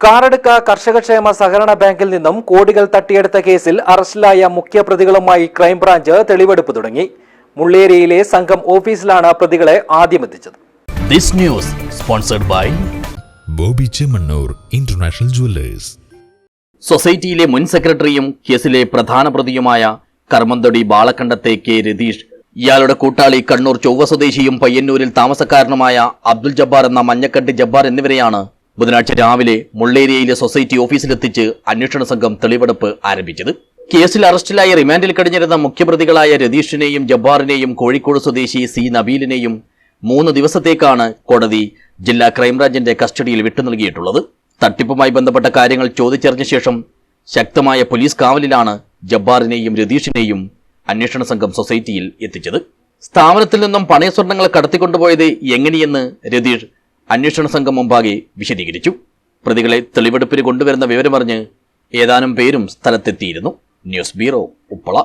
കാറടുക്ക കർഷകക്ഷേമ സഹകരണ ബാങ്കിൽ നിന്നും കോടികൾ തട്ടിയെടുത്ത കേസിൽ അറസ്റ്റിലായ മുഖ്യ പ്രതികളുമായി ക്രൈംബ്രാഞ്ച് തെളിവെടുപ്പ് തുടങ്ങി. മുള്ളേരിയിലെ സംഘം ഓഫീസിലാണ് പ്രതികളെ ആദ്യമെത്തിച്ചത്. This news sponsored by Bobby Chemmanur international jewellers. സൊസൈറ്റിയിലെ മുൻ സെക്രട്ടറിയും കേസിലെ പ്രധാന പ്രതിയുമായ കർമ്മന്തൊടി ബാളക്കണ്ടത്തെ കെ രതീഷ് ഇയാളുടെ കൂട്ടാളി കണ്ണൂർ ചൊവ്വ സ്വദേശിയും പയ്യന്നൂരിൽ താമസക്കാരനുമായ അബ്ദുൽ ജബ്ബാർ എന്ന മഞ്ഞക്കട്ടി ജബ്ബാർ എന്നിവരെയാണ് ബുധനാഴ്ച രാവിലെ മുള്ളേരിയയിലെ സൊസൈറ്റി ഓഫീസിലെത്തിച്ച് അന്വേഷണ സംഘം തെളിവെടുപ്പ് ആരംഭിച്ചത്. കേസിൽ അറസ്റ്റിലായ റിമാൻഡിൽ കഴിഞ്ഞിരുന്ന മുഖ്യപ്രതികളായ രതീഷിനെയും ജബ്ബാറിനെയും കോഴിക്കോട് സ്വദേശി സി നബീലിനെയും മൂന്ന് ദിവസത്തേക്കാണ് കോടതി ജില്ലാ ക്രൈംബ്രാഞ്ചിന്റെ കസ്റ്റഡിയിൽ വിട്ടു നൽകിയിട്ടുള്ളത്. തട്ടിപ്പുമായി ബന്ധപ്പെട്ട കാര്യങ്ങൾ ചോദിച്ചറിഞ്ഞ ശേഷം ശക്തമായ പോലീസ് കാവലിലാണ് ജബ്ബാറിനെയും രതീഷിനെയും അന്വേഷണ സംഘം സൊസൈറ്റിയിൽ എത്തിച്ചത്. സ്ഥാപനത്തിൽ നിന്നും പണയ സ്വർണങ്ങൾ കടത്തിക്കൊണ്ടുപോയത് എങ്ങനെയെന്ന് രതീഷ് അന്വേഷണ സംഘം മുമ്പാകെ വിശദീകരിച്ചു. പ്രതികളെ തെളിവെടുപ്പിന് കൊണ്ടുവരുന്ന വിവരമറിഞ്ഞ് ഏതാനും പേരും സ്ഥലത്തെത്തിയിരുന്നു. News bureau Uppala.